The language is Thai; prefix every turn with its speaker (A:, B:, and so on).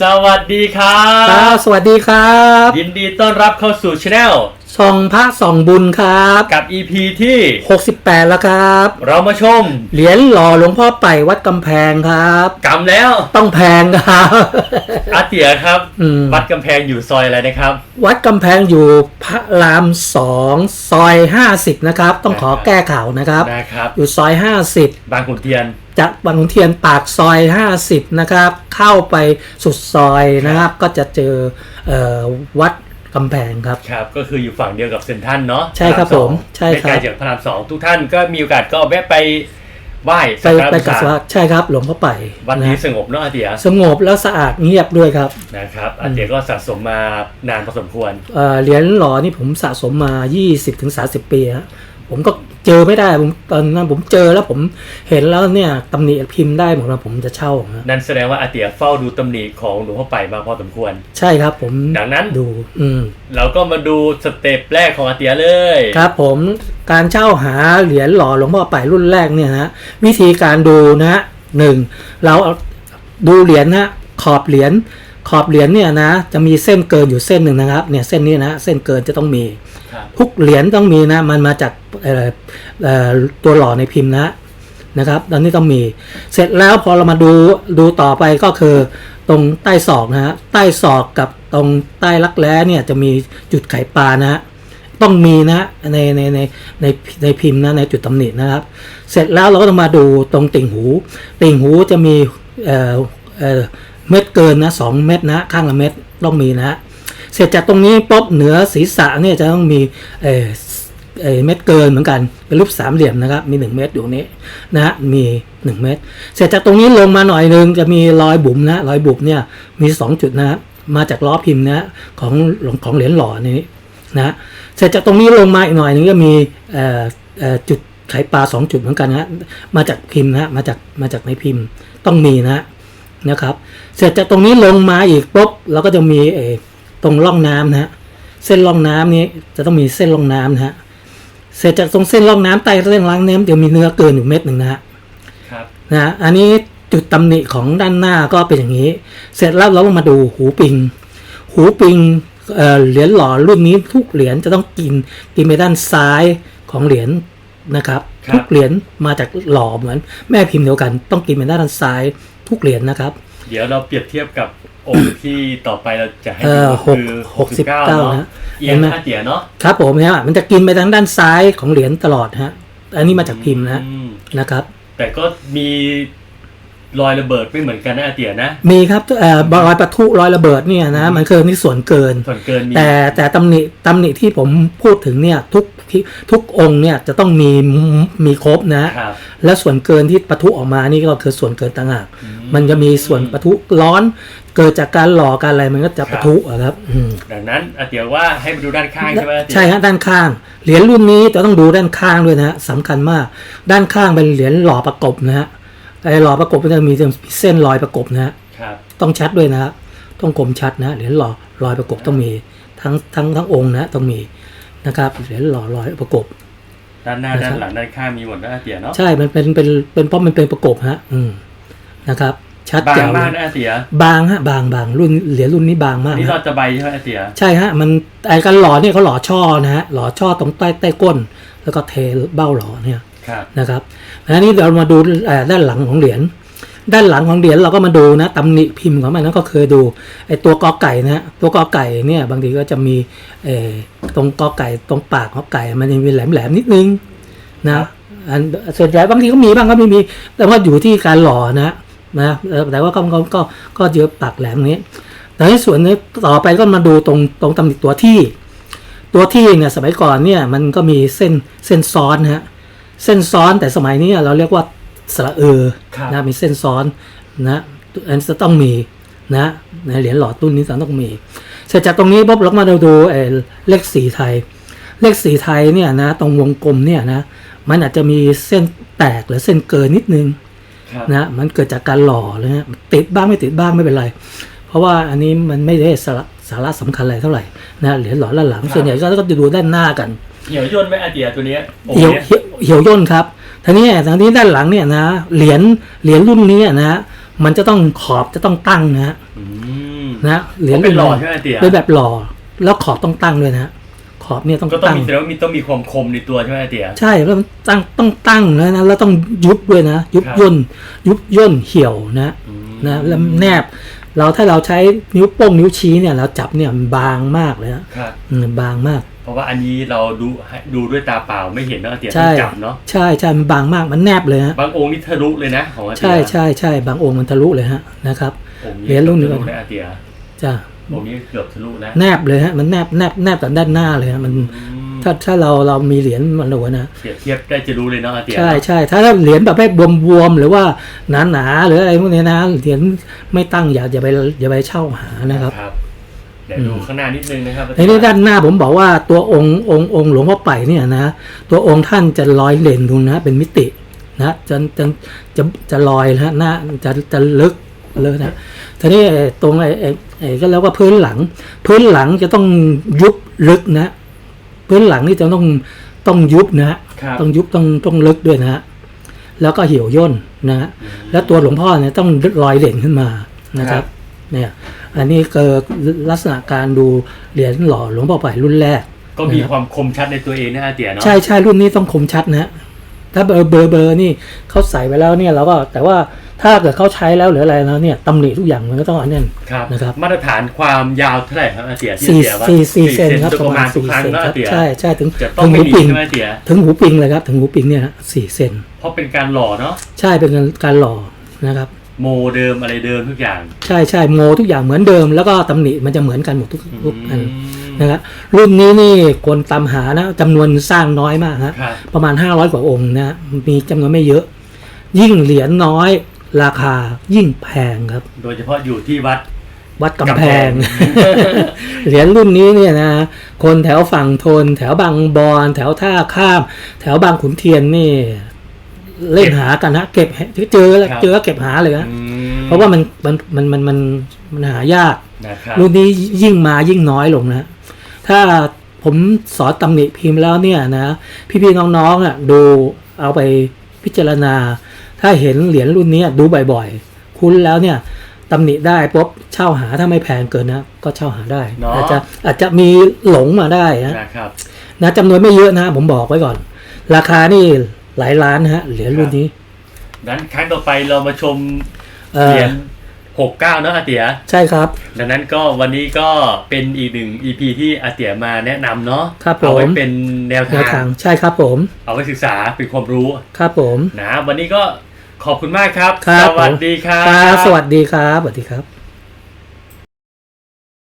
A: สวัสดีครั
B: ครับบสวัสดีครับ
A: ยินดีต้อนรับเข้าสู่ช anel
B: ส่องพระส่องบุญครับ
A: กับ EP ที่
B: 68 แล้วครับ
A: เรามาชม
B: เหรียญหล่อหลวงพ่อไปวัดกำแพงครับ
A: กำแล้ว
B: ต้องแพงครับ
A: อาเตียครับ
B: อืม
A: วัดกำแพงอยู่ซอยอะไรนะครับ
B: วัดกำแพงอยู่พระรามสองซอย 50 นะครับ ต้องขอแก้ข่าวนะครับ
A: นะครับ
B: อยู่ซอย 50
A: บางขุนเทียน
B: จากบางขุนเทียนปากซอย 50 นะครับ เข้าไปสุดซอยนะครับ ก็จะเจอเอ่อวัดกำแพงครับ
A: ครับก็คืออยู่ฝั่งเดียวกับเซนทรันเนาะ
B: ใช่ครับ
A: พะาสอง
B: ผมใช่ครับ
A: ไม่ไกลจากพระรามสองทุกท่านก็มีโอกาสก็แวะไปไหว้
B: ไป
A: สักการะ
B: ไป
A: บู
B: กับ
A: ชา
B: วัดใช่ครับหลวงพ่อไป
A: วันนี้
B: นะ
A: สงบเนาะอาเตีย
B: สงบแล้วสะอาดเงียบด้วยครับ
A: นะครับอาเตียก็สะสมมานานพอสมควร
B: เอ่อเหรียญหล่อนี่ผมสะสมมา 20ถึง30 ปีฮะ ผมก็เจอไม่ได้ผมตอนนั้นผมเจอแล้วผมเห็นแล้วเนี่ยตำหนิพิมพ์ได้หมดแล้วผมจะเช่าฮะ
A: นั่นแสดงว่าอาเตียเฝ้าดูตำหนิของหลวงพ่อไปมาพอสมควร
B: ใช่ครับผม
A: ดังนั้น
B: ดู อืม
A: เราก็มาดูสเต็ปแรกของอาเตียเลย
B: ครับ ผมการเช่าหาเหรียญหล่อหลวงพ่อไปรุ่นแรกเนี่ยฮะวิธีการดูนะฮะหนึ่งเราเอาดูเหรียญนะขอบเหรียญ ขอบเหรียญเนี่ยนะจะมีเส้นเกินอยู่เส้นหนึ่งนะครับเนี่ยเส้นนี้นะเส้นเกินจะต้องมี
A: ครับ
B: ทุกเหรียญต้องมีนะมันมาจากเอ่อเอ่อตัวหล่อในพิมพ์นะนะครับตอนนี้ต้องมีเสร็จแล้วพอเรามาดูดูต่อไปก็คือตรงใต้ศอกนะฮะใต้ศอกกับตรงใต้รักแร้เนี่ยจะมีจุดไขปลานะฮะต้องมีนะในในในในในพิมพ์นะในจุดตำหนินะครับ เสร็จแล้วเราก็ต้องมาดูตรงติ่งหู ติ่งหูจะมีเอ่อเอ่อ เกินนะสองเม็ดนะข้างละเม็ดต้องมีนะฮะเสร็จจากตรงนี้ปุ๊บเหนือศีรษะเนี่ยจะต้องมีเออเออเม็ดเกินเหมือนกันเป็นรูปสามเหลี่ยมนะครับมี 1 เม็ดอยู่นี้นะฮะมี 1 เม็ดเสร็จจากตรงนี้ลงมาหน่อยหนึงจะมีรอยบุ๋มนะรอยบุ๋มเนี่ยมี 2 จุดนะฮะมาจากล้อพิมพ์นะของของเหรียญหล่อนี้นะฮะเสร็จจากตรงนี้ลงมาอีกหน่อยหนึงก็มีเออเออจุดไขปลาสองจุดเหมือนกันนะมาจากพิมพ์นะฮะมาจากมาจากในพิมพ์ต้องมีนะฮะ นะครับ เสร็จจากตรงนี้ลงมาอีกปุ๊บเราก็จะมีเออตรงร่องน้ำนะฮะเส้นร่องน้ำนี้จะต้องมีเส้นร่องน้ำนะฮะเสร็จจากตรงเส้นร่องน้ำใต้เส้นร่องน้ำเดี๋ยวมีเนื้อเกินอยู่เม็ดหนึ่งนะฮะ
A: ครับ
B: นะฮะอันนี้จุดตำหนิของด้านหน้าก็เป็นอย่างนี้ เสร็จแล้วเราก็มาดูหูปิง หูปิงเอ่อเหรียญหล่อรุ่นนี้ทุกเหรียญจะต้องกินกินไปด้านซ้ายของเหรียญนะครับ ทุกเหรียญมาจากหล่อเหมือนแม่พิมพ์เดียวกัน ต้องกินไปด้านซ้าย ทุกเหรียญนะครับ
A: เดี๋ยวเราเปรียบเทียบกับองค์ที่ต่อไปเราจะให้
B: เอ
A: ดู
B: อ
A: ก็คือ
B: หกสิบเก้า
A: 69เนาะ
B: นะ
A: เอีย
B: เห็
A: ง
B: นไหม
A: อาเตียเนาะ
B: ครับผมเนี่ยมันจะกินไปทางด้านซ้ายของเหรียญตลอดฮะ อันนี้มาจากพิมพ์นะ
A: อืม
B: นะครับ
A: แต่ก็มี รอยระเบิดไม่เหมือนกันนะอาเตียนะ
B: มีครับเอ่อรอยปะทุรอยระเบิดเนี่ยนะมันคือนี่ส่วนเกิน
A: ส่วนเกินมี
B: แต่แต่ตำหนิตำหนิที่ผมพูดถึงเนี่ยทุกที่ทุกองค์เนี่ยจะต้องมีมีครบนะ
A: ครับ
B: และส่วนเกินที่ปะทุออกมานี่ก็คือส่วนเกินต่างหากมันจะมีส่วนปะทุร้อน เกิดจากการหล่อการอะไรมันก็จะปะทุอะครับอืม
A: ดังนั้นอาเตียว่าให้ไปดูด้านข้างใช่ไหมอาเตีย
B: ใช่ฮะด้านข้าง เหรียญรุ่นนี้จะต้องดูด้านข้างด้วยนะฮะสำคัญมาก ด้านข้างเป็นเหรียญหล่อประกบนะฮะ ไอ้หล่อประกบมันจะมีเส้นรอยประกบนะฮะ
A: ครับ
B: ต้องชัดด้วยนะฮะต้องคมชัดนะฮะเหรียญหล่อรอยประกบต้องมีทั้งทั้งทั้งองค์นะฮะต้องมีนะครับเหรียญหล่อรอยประกบ
A: ด้านหน้า
B: นะครับ
A: ด้านหลังด้านข้างมีหมดนะอาเตียเนาะ
B: ใช่มันเป็นเป็นเป็นเพราะมันเป็นประกบฮะอืมนะครับ ชัด
A: บาง
B: แจ๋ว
A: มากนะอาเตีย
B: บางฮะบางบางรุ่นเหรียญรุ่นนี้บางมาก
A: นี่
B: ฮะ
A: เราจะใบใช่ไหมอาเตีย
B: ใช่ฮะมันไอ้การหล่อเนี่ยเขาหล่อช่อนะฮะหล่อช่อตรงใต้ใต้ก้น แล้วก็เทเบ้าหล่อเนี่ย
A: ครับ
B: นะครับอันนี้เรามาดูเอ่อด้านหลังของเหรียญด้านหลังของเหรียญเราก็มาดูนะตำหนิพิมพ์ของมันนั่นก็เคยดูไอ้ตัวกอไก่นะฮะตัวกอไก่เนี่ยบางทีก็จะมีเอ่อตรงกอไก่ตรงปากของไก่ มันจะมีแหลมแหลมๆนิดนึงนะอันส่วนใหญ่บางทีก็มีบ้างก็ไม่มี แต่ว่าอยู่ที่การหล่อนะนะเอ่อแต่ว่าก็ก็ก็ก็เยอะปากแหลมนี้ แต่ในส่วนนี้ต่อไปก็มาดูตรงตรงตำหนิตัวที่ ตัวที่เนี่ยสมัยก่อนเนี่ยมันก็มีเส้นเส้นซ้อนนะฮะ เส้นซ้อนแต่สมัยนี้เราเรียกว่าสระเออ
A: ครับ
B: นะมีเส้นซ้อนนะอันนจะต้องมีนะในเหรียญหลอดรุ่นนี้จะต้องมี เสร็จจากตรงนี้ปุ๊บเราก็มาดูเอ่อเลขสีไทย เลขสีไทยเนี่ยนะตรงวงกลมเนี่ยนะมันอาจจะมีเส้นแตกหรือเส้นเกินนิดนึง
A: ครับ
B: นะมันเกิดจากการหล่อเลยฮะติดบ้างไม่ติดบ้างไม่เป็นไร เพราะว่าอันนี้มันไม่ได้สาระสาระสำคัญอะไรเท่าไหร่นะเหรียญหล่อด้านหลังส่วนใหญ่ก็ก็จะดูด้านหน้ากัน
A: เหี่ยวย่นไหมอาเตียตัวเนี้ยองค์
B: เหี่ยว
A: เนี้ย
B: เหี่ยวเหี่ยวย่นครับทีนี้ทางนี้ด้านหลังเนี่ยนะเหรียญเหรียญรุ่นนี้นะมันจะต้องขอบจะต้องตั้งนะฮะ
A: อืม
B: นะเหรียญ
A: เป็นหล่อ
B: รุ่น
A: ใช่ไหมเตี๋ย
B: เป็นแบบหล่อแล้วขอบต้องตั้งด้วยนะฮะขอบเนี่ยต้อง
A: ก็ต้อง
B: ตั้ง
A: มีแสดงว่ามีต้องมีความคมในตัวใช่ไหมเตี๋ย
B: ใช่แล้วมันตั้งต้องตั้งนะนะแล้วต้องยุบด้วยนะยุบ
A: ครับ
B: ย่นยุบย่นเหี่ยวนะ
A: อืม
B: นะแล้วแนบ เราถ้าเราใช้นิ้วโป้งนิ้วชี้เนี่ยเราจับเนี่ยมันบางมากเลยนะครับอืมบางมาก
A: เพราะว่าอันนี้เราดูให้ดูด้วยตาเปล่าไม่เห็นเนาะเตี๋ย
B: ใช่
A: ต้องจับเนาะ
B: ใช่ใช่มันบางมากมันแนบเลยฮะ
A: บางองค์นี่ทะลุเลยนะของอาเตีย
B: ใช่ใช่ใช่บางองค์มันทะลุเลยฮะนะครับ
A: องค์
B: เหรียญรุ่นนี้
A: ทะลุเลยอาเตีย
B: จ้ะ
A: องค์นี้เกือบทะลุแล้ว
B: แนบเลยฮะมันแนบแนบแนบจากด้านหน้าเลยฮะมัน
A: อืม
B: ถ้าถ้าเราเรามีเหรียญมันหนูนะ
A: เปรียบเทียบได้จะรู้เลยเนาะอาเตีย
B: ใช่ใช่ถ้าเหรียญแบบไม่บวมๆหรือว่าหนาๆหรืออะไรพวกนี้นะเหรียญไม่ตั้งอย่าอย่าไปอย่าไปเช่าหานะครับ
A: ครับ เดี๋ยวดูข้างหน้านิดนึงนะครับ
B: ในนี้ด้านหน้าผมบอกว่าตัวองค์องค์องค์หลวงพ่อไปเนี่ยนะตัวองค์ท่านจะลอยเลนดูนะ เป็นมิตินะจะจะจะจะลอยนะหน้าจะจะลึกเลยนะทีนี้ไอ้ตรงไอ้ไอ้ไอ้ก็แล้วว่าพื้นหลัง พื้นหลังจะต้องยุบลึกนะ พื้นหลังนี่จะต้องต้องยุบนะ
A: ครับ
B: ต้องยุบต้องต้องลึกด้วยนะฮะแล้วก็เหี่ยวย่นนะฮะแล้วตัวหลวงพ่อเนี่ยต้องลอยเหล่งขึ้นมานะครับ เนี่ยอันนี้เกิดลักษณะการดูเหรียญหล่อหลวงพ่อไปรุ่นแรก
A: ก็มีความคมชัดในตัวเองนะอาเตียเนาะ
B: ใช่ใช่รุ่นนี้ต้องคมชัดนะฮะถ้าเบอร์เบอร์เบอร์นี่เขาใส่ไปแล้วเนี่ยเราก็แต่ว่าถ้าเกิดเขาใช้แล้วหรืออะไรแล้วเนี่ยตำหนิทุกอย่างมันก็ต้องอันนั้น
A: ครับ
B: นะครับ
A: มาตรฐานความยาวเท่าไหร่ครับอาเตียที่
B: สี่
A: อาเตียว่า
B: สี่สี่เซนครับ
A: โดยประมาณทุก
B: สี่
A: ครั้ง
B: เซน
A: เนาะ
B: ครั
A: อา
B: บ
A: เตีย
B: ใช่ใช่ถึง
A: จะต้อง
B: ถึง
A: ไม่
B: หู
A: ดี
B: ปิง
A: ใช่ไหมอาเตีย
B: ถึงหูปิงเลยครับถึงหูปิงเนี่ยฮะสี่เซน
A: เพราะเป็นการหล่อเนาะ
B: ใช่เป็นการหล่อนะครับ
A: โมเดิมอะไรเดิมทุกอย่าง
B: ใช่ใช่โมทุกอย่างเหมือนเดิม แล้วก็ตำหนิมันจะเหมือนกันหมดทุกทุกอัน
A: อืม
B: นะครับรุ่นนี้นี่คนตามหานะจำนวนสร้างน้อยมากฮะ
A: ครับ
B: ประมาณ 500 กว่าองค์นะมีจำนวนไม่เยอะ ยิ่งเหรียญน้อยราคายิ่งแพงครับ
A: โดยเฉพาะอยู่ที่วัด
B: วัดกำแพง
A: กำแพ
B: เหรียญรุ่นนี้เนี่ยนะ คนแถวฝั่งทน แถวบางบอน แถวท่าข้าม แถวบางขุนเทียนนี่ เล่นหากันฮะเก็บเจอแล้ว
A: ครับ
B: เจอก็เก็บหาเลยฮะ
A: อืม
B: เพราะว่ามันมันมันมันมันมันหายาก
A: นะครับ
B: รุ่นนี้ยิ่งมายิ่งน้อยลงนะ ถ้าผมสอนตำหนิพิมพ์แล้วเนี่ยนะ พี่ๆน้องๆอะดูเอาไปพิจารณา ถ้าเห็นเหรียญรุ่นนี้ดูบ่อยๆ คุ้นแล้วเนี่ยตำหนิได้ปุ๊บเช่าหาถ้าไม่แพงเกินนะ ก็เช่าหาได้
A: เนาะ
B: อาจจะอาจจะมีหลงมาได้นะ
A: นะครับ
B: นะจำนวนไม่เยอะนะ ผมบอกไว้ก่อน ราคานี่ หลายล้านนะฮะเหรียญรุ่นนี้
A: นั้นครั้งต่อไปเรามาชม
B: เอ
A: เหรี
B: อย
A: ญหกเก้าเนอะอาเตีย
B: ใช่ครับ
A: ดังนั้นก็วันนี้ก็เป็นอีกหนึ่ง EP ที่อาเตียมาแนะนำเนาะ
B: ครับผม
A: เอาไว้เป็นแนว
B: แนว
A: ทา
B: ทางงใช่ครับผม
A: เอาไว้ศึกษาเป็นความรู้
B: ครับผม
A: นะวันนี้ก็ขอบคุณมากครับ
B: ครับ
A: สวัสดีครั
B: ครับ
A: บ
B: สวัสดีครับ สวัสดีครับ